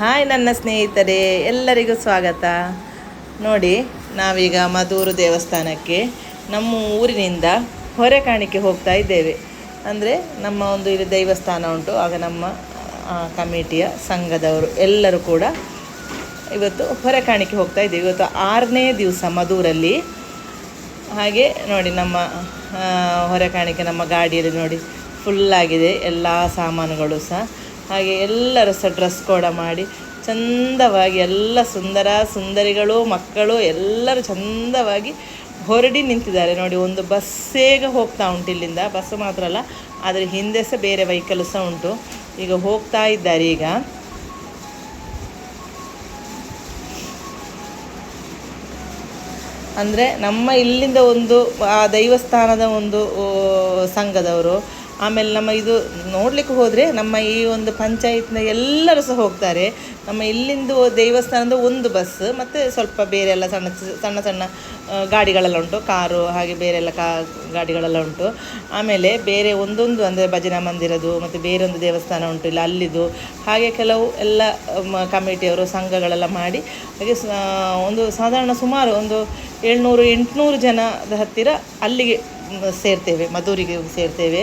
Hi ನನ್ನ ಸ್ನೇಹಿತರೆ, ಎಲ್ಲರಿಗೂ ಸ್ವಾಗತ. ನೋಡಿ, ನಾವೀಗ ಮಧೂರು ದೇವಸ್ಥಾನಕ್ಕೆ ನಮ್ಮ ಊರಿನಿಂದ ಹೊರೆಕಾಣಿಕೆ ಹೋಗ್ತಾ ಇದ್ದೇವೆ. ಅಂದರೆ ನಮ್ಮ ಒಂದು ಇಲ್ಲಿ ದೇವಸ್ಥಾನ ಉಂಟು, ಆಗ ನಮ್ಮ ಕಮಿಟಿಯ ಸಂಘದವರು ಎಲ್ಲರೂ ಕೂಡ ಇವತ್ತು ಹೊರೆಕಾಣಿಕೆ ಹೋಗ್ತಾ ಇದ್ದೇವೆ. ಇವತ್ತು ಆರನೇ ದಿವಸ ಮಧೂರಲ್ಲಿ ಹಾಗೆ ನೋಡಿ ನಮ್ಮ ಹೊರೆ ಕಾಣಿಕೆ ನಮ್ಮ ಗಾಡಿಯಲ್ಲಿ ನೋಡಿ ಫುಲ್ಲಾಗಿದೆ ಎಲ್ಲ ಸಾಮಾನುಗಳು ಸಹ ಹಾಗೆ ಎಲ್ಲರೂ ಸಹ ಡ್ರೆಸ್ ಕೋಡ ಮಾಡಿ, ಚಂದವಾಗಿ ಎಲ್ಲ ಸುಂದರ ಸುಂದರಿಗಳು, ಮಕ್ಕಳು ಎಲ್ಲರೂ ಚಂದವಾಗಿ ಹೊರಡಿ ನಿಂತಿದ್ದಾರೆ. ನೋಡಿ, ಒಂದು ಬಸ್ಸೇಗ ಹೋಗ್ತಾ ಉಂಟು ಇಲ್ಲಿಂದ. ಬಸ್ ಮಾತ್ರ ಅಲ್ಲ, ಆದರೆ ಹಿಂದೆ ಸಹ ಬೇರೆ ವೆಹಿಕಲ್ ಸಹ ಉಂಟು. ಈಗ ಹೋಗ್ತಾ ಇದ್ದಾರೆ ಈಗ. ಅಂದರೆ ನಮ್ಮ ಇಲ್ಲಿಂದ ಒಂದು, ಆ ದೈವಸ್ಥಾನದ ಒಂದು ಸಂಘದವರು ಆಮೇಲೆ ನಮ್ಮ ಇದು ನೋಡಲಿಕ್ಕೆ ಹೋದರೆ ನಮ್ಮ ಈ ಒಂದು ಪಂಚಾಯತ್ನ ಎಲ್ಲರೂ ಸಹ ಹೋಗ್ತಾರೆ. ನಮ್ಮ ಇಲ್ಲಿಂದು ದೇವಸ್ಥಾನದ ಒಂದು ಬಸ್ ಮತ್ತು ಸ್ವಲ್ಪ ಬೇರೆ ಎಲ್ಲ ಸಣ್ಣ ಸಣ್ಣ ಸಣ್ಣ ಗಾಡಿಗಳೆಲ್ಲ ಉಂಟು. ಕಾರು, ಹಾಗೆ ಬೇರೆ ಎಲ್ಲ ಕಾ, ಗಾಡಿಗಳೆಲ್ಲ ಉಂಟು. ಆಮೇಲೆ ಬೇರೆ ಒಂದೊಂದು ಅಂದರೆ ಭಜನಾ ಮಂದಿರದು ಮತ್ತು ಒಂದು ದೇವಸ್ಥಾನ ಉಂಟು ಇಲ್ಲ ಅಲ್ಲಿದು. ಹಾಗೆ ಕೆಲವು ಎಲ್ಲ ಕಮಿಟಿಯವರು ಸಂಘಗಳೆಲ್ಲ ಮಾಡಿ, ಹಾಗೆ ಒಂದು ಸಾಧಾರಣ ಸುಮಾರು ಒಂದು ಏಳ್ನೂರು, ಎಂಟುನೂರು ಜನದ ಹತ್ತಿರ ಅಲ್ಲಿಗೆ ಸೇರ್ತೇವೆ ಮಧೂರಿಗೆ ಸೇರ್ತೇವೆ.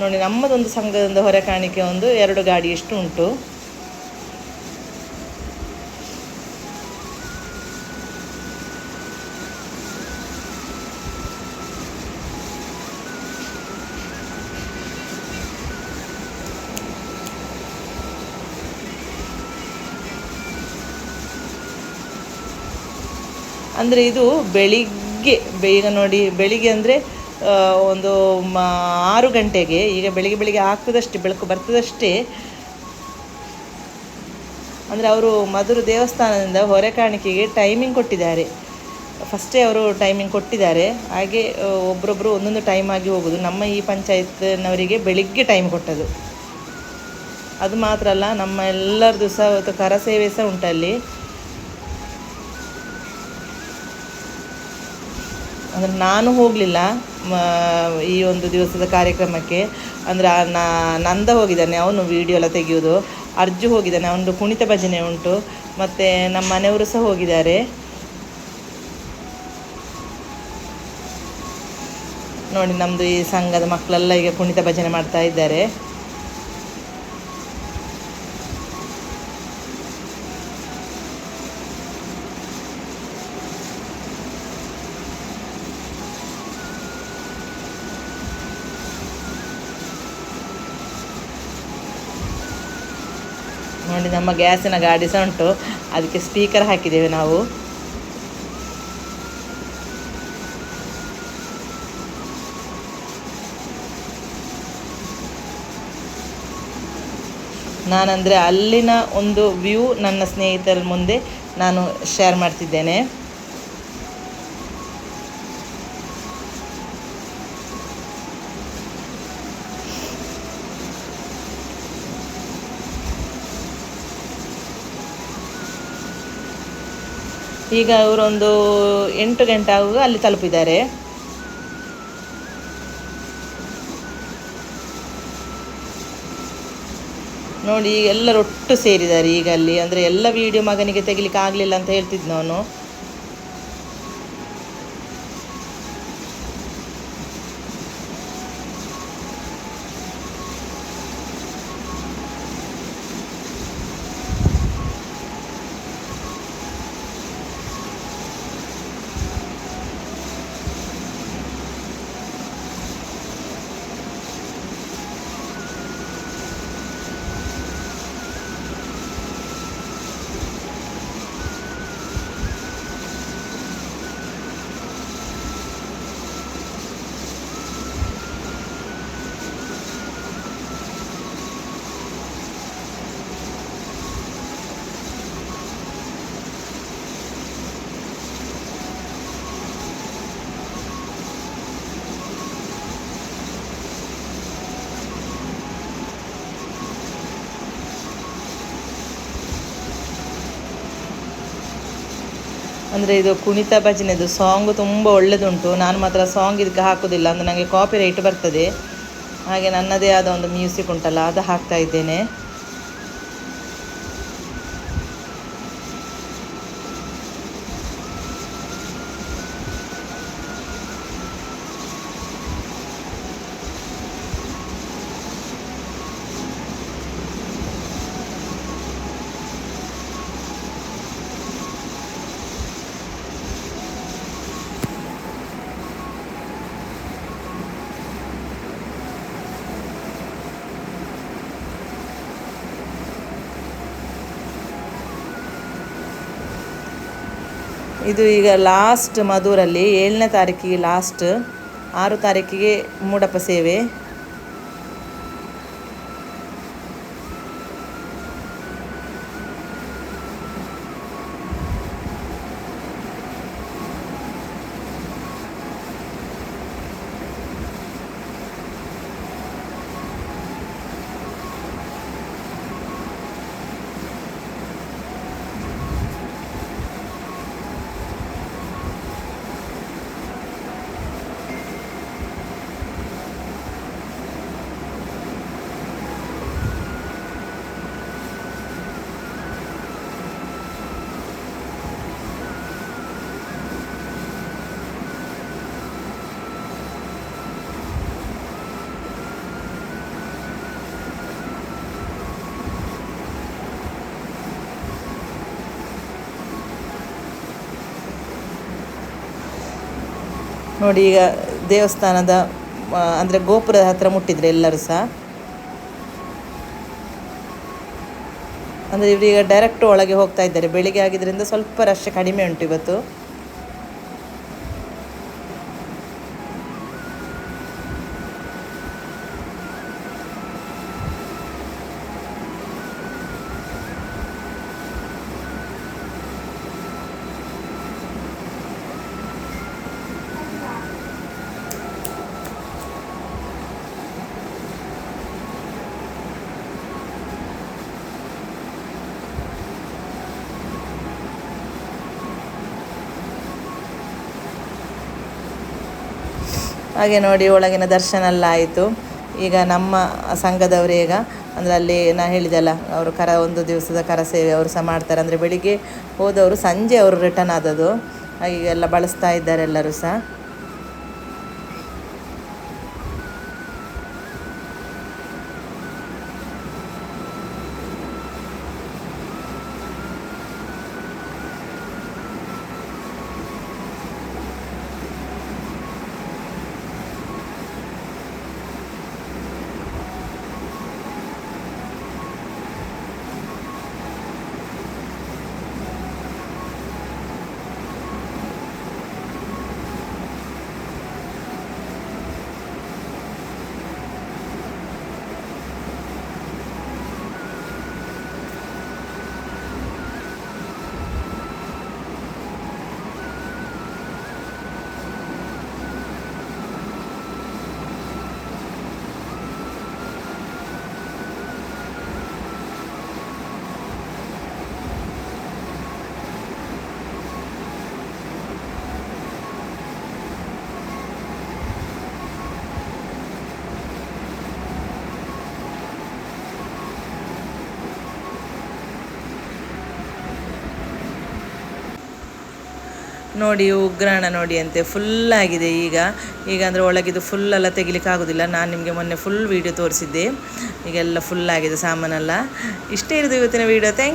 ನೋಡಿ, ನಮ್ಮದೊಂದು ಸಂಘದಿಂದ ಹೊರ ಕಾಣಿಕೆ ಒಂದು, ಎರಡು ಗಾಡಿ ಎಷ್ಟು ಉಂಟು. ಅಂದರೆ ಇದು ಬೆಳಿಗ್ಗೆ ಬೆ- ಈಗ ನೋಡಿ, ಬೆಳಿಗ್ಗೆ ಅಂದರೆ ಒಂದು ಆರು ಗಂಟೆಗೆ, ಈಗ ಬೆಳಿಗ್ಗೆ ಬೆಳಿಗ್ಗೆ ಆಗ್ತದಷ್ಟೇ, ಬೆಳಕು ಬರ್ತದಷ್ಟೇ. ಅಂದರೆ ಅವರು ಮಧುರ ದೇವಸ್ಥಾನದಿಂದ ಹೊರೆ ಕಾಣಿಕೆಗೆ ಟೈಮಿಂಗ್ ಕೊಟ್ಟಿದ್ದಾರೆ. ಫಸ್ಟೇ ಅವರು ಟೈಮಿಂಗ್ ಕೊಟ್ಟಿದ್ದಾರೆ. ಹಾಗೆ ಒಬ್ಬರೊಬ್ಬರು ಒಂದೊಂದು ಟೈಮ್ ಆಗಿ ಹೋಗೋದು. ನಮ್ಮ ಈ ಪಂಚಾಯತ್ನವರಿಗೆ ಬೆಳಿಗ್ಗೆ ಟೈಮ್ ಕೊಟ್ಟದು ಅದು ಮಾತ್ರ ಅಲ್ಲ, ನಮ್ಮ ಎಲ್ಲರದು ಸಹ ಕರ ಕರಸೇವೆ ಸಹ ಉಂಟಲ್ಲಿ. ಅಂದರೆ ನಾನು ಹೋಗಲಿಲ್ಲ ಈ ಒಂದು ದಿವಸದ ಕಾರ್ಯಕ್ರಮಕ್ಕೆ. ಅಂದರೆ ನಂದ ಹೋಗಿದ್ದಾನೆ, ಅವನು ವಿಡಿಯೋ ಎಲ್ಲ ತೆಗೆಯೋದು. ಅರ್ಜು ಹೋಗಿದ್ದಾನೆ, ಅವನದು ಕುಣಿತ ಭಜನೆ ಉಂಟು. ಮತ್ತು ನಮ್ಮ ಮನೆಯವರು ಸಹ ಹೋಗಿದ್ದಾರೆ. ನೋಡಿ ನಮ್ಮದು ಈ ಸಂಘದ ಮಕ್ಕಳೆಲ್ಲ ಈಗ ಕುಣಿತ ಭಜನೆ ಮಾಡ್ತಾ ಇದ್ದಾರೆ. ನೋಡಿ, ನಮ್ಮ ಗ್ಯಾಸಿನ ಗಾಡಿ ಸಹ ಉಂಟು. ಅದಕ್ಕೆ ಸ್ಪೀಕರ್ ಹಾಕಿದ್ದೇವೆ ನಾವು. ನಾನಂದರೆ ಅಲ್ಲಿನ ಒಂದು ವ್ಯೂ ನನ್ನ ಸ್ನೇಹಿತರ ಮುಂದೆ ನಾನು ಶೇರ್ ಮಾಡ್ತಿದ್ದೇನೆ. ಈಗ ಅವರೊಂದು ಎಂಟು ಗಂಟೆ ಆಗುವಾಗ ಅಲ್ಲಿ ತಲುಪಿದ್ದಾರೆ. ನೋಡಿ, ಈಗ ಎಲ್ಲರೂ ಒಟ್ಟು ಸೇರಿದ್ದಾರೆ ಈಗ ಅಲ್ಲಿ. ಅಂದರೆ ಎಲ್ಲ ವಿಡಿಯೋ ಮಗನಿಗೆ ತೆಗಿಲಿಕ್ಕೆ ಆಗಲಿಲ್ಲ ಅಂತ ಹೇಳ್ತಿದ್ನು ಅವನು ಅಂದರೆ ಇದು ಕುಣಿತ ಭಜನೆದು ಸಾಂಗ್ ತುಂಬ ಒಳ್ಳೆಯದುಂಟು ನಾನು ಮಾತ್ರ ಸಾಂಗ್ ಇದಕ್ಕೆ ಹಾಕೋದಿಲ್ಲ, ಅಂದರೆ ನನಗೆ ಕಾಪಿ ರೈಟ್ ಬರ್ತದೆ. ಹಾಗೆ ನನ್ನದೇ ಆದ ಒಂದು ಮ್ಯೂಸಿಕ್ ಉಂಟಲ್ಲ, ಅದು ಹಾಕ್ತಾ ಇದ್ದೇನೆ. ಇದು ಈಗ ಲಾಸ್ಟ್ ಮಧುರಲ್ಲಿ ಏಳನೇ ತಾರೀಕಿಗೆ ಲಾಸ್ಟ್ ಆರು ತಾರೀಕಿಗೆ ಮೂಡಪ್ಪ ಸೇವೆ. ನೋಡಿ ಈಗ ದೇವಸ್ಥಾನದ ಅಂದರೆ ಗೋಪುರದ ಹತ್ರ ಮುಟ್ಟಿದ್ರೆ ಎಲ್ಲರೂ ಸಹ. ಅಂದರೆ ಇವರೀಗ ಡೈರೆಕ್ಟ್ ಒಳಗೆ ಹೋಗ್ತಾ ಇದ್ದಾರೆ. ಬೆಳಿಗ್ಗೆ ಆಗಿದ್ದರಿಂದ ಸ್ವಲ್ಪ ರಶ್ ಕಡಿಮೆ ಉಂಟು ಇವತ್ತು. ಹಾಗೆ ನೋಡಿ ಒಳಗಿನ ದರ್ಶನ ಎಲ್ಲ ಆಯಿತು. ಈಗ ನಮ್ಮ ಸಂಘದವರು ಈಗ, ಅಂದರೆ ಅಲ್ಲಿ ನಾ ಹೇಳಿದೆಲ್ಲ, ಅವರು ಕರ ಒಂದು ದಿವಸದ ಕರ ಸೇವೆ ಅವರು ಸಹ ಮಾಡ್ತಾರೆ. ಅಂದರೆ ಬೆಳಿಗ್ಗೆ ಹೋದವರು ಸಂಜೆ ಅವರು ರಿಟರ್ನ್ ಆದದ್ದು. ಹಾಗೆ ಎಲ್ಲ ಬಳಸ್ತಾ ಇದ್ದಾರೆ ಎಲ್ಲರೂ ಸಹ. ನೋಡಿ, ಉಗ್ರಾಣ ನೋಡಿ ಅಂತೆ. ಫುಲ್ ಆಗಿದೆ ಈಗ. ಈಗ ಅಂದರೆ ಒಳಗಿದು ಫುಲ್ ಎಲ್ಲ ತೆಗಿಲಿಕ್ಕೆ ಆಗೋದಿಲ್ಲ. ನಾನು ನಿಮಗೆ ಮೊನ್ನೆ ಫುಲ್ ವೀಡಿಯೋ ತೋರಿಸಿದ್ದೆ. ಈಗೆಲ್ಲ ಫುಲ್ ಆಗಿದೆ ಸಾಮಾನೆಲ್ಲ. ಇಷ್ಟೇ ಇರೋದು ಇವತ್ತಿನ ವೀಡಿಯೋ ಥ್ಯಾಂಕ್